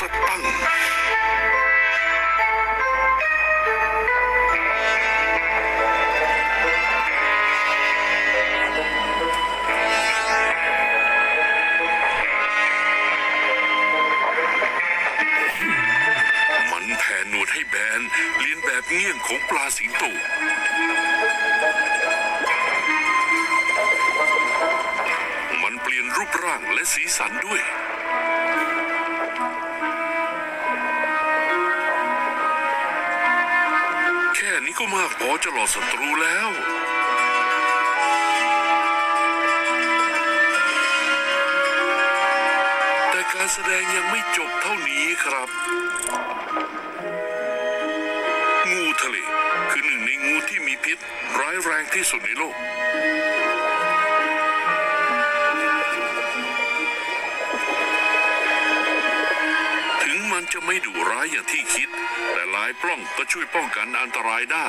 สตังค์มันแผ่หนวดให้แบนเลียนแบบเงี้ยงของปลาสิงโตมันเปลี่ยนรูปร่างและสีสันด้วย แค่นี้ก็มากพอจะหลอกศัตรูแล้ว แต่การแสดงยังไม่จบเท่านี้ครับ งูทะเลคือหนึ่งในงูที่มีพิษร้ายแรงที่สุดในโลก จะไม่ดุร้ายอย่างที่คิด แต่ลายปล้องก็ช่วยป้องกันอันตรายได้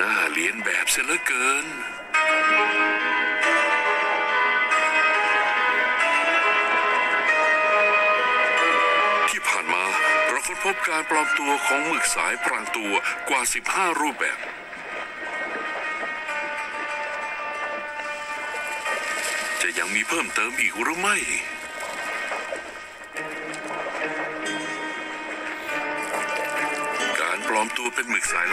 น่าเลียนแบบเสียเหลือเกินที่ผ่านมาเราค้นพบการปลอมตัวของหมึกสายพรางตัวกว่า 15 รูปแบบ จะยังมีเพิ่มเติมอีกหรือไม่ การปลอมตัวเป็นหมึกสายล